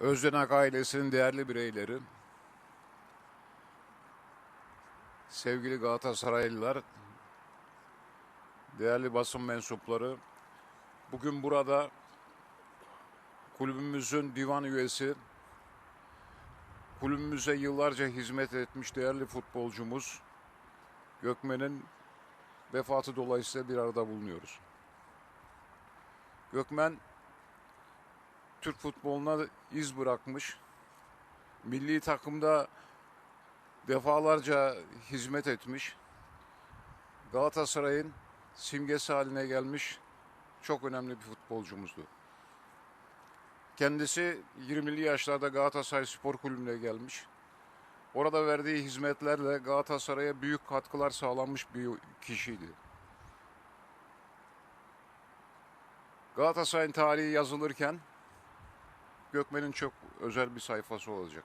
Özdenak ailesinin değerli bireyleri, sevgili Galatasaraylılar, değerli basın mensupları, bugün burada kulübümüzün divan üyesi, kulübümüze yıllarca hizmet etmiş değerli futbolcumuz Gökmen'in vefatı dolayısıyla bir arada bulunuyoruz. Gökmen Türk futboluna iz bırakmış. Milli takımda defalarca hizmet etmiş. Galatasaray'ın simgesi haline gelmiş çok önemli bir futbolcumuzdu. Kendisi 20'li yaşlarda Galatasaray Spor Kulübü'ne gelmiş. Orada verdiği hizmetlerle Galatasaray'a büyük katkılar sağlanmış bir kişiydi. Galatasaray'ın tarihi yazılırken Gökmen'in çok özel bir sayfası olacak.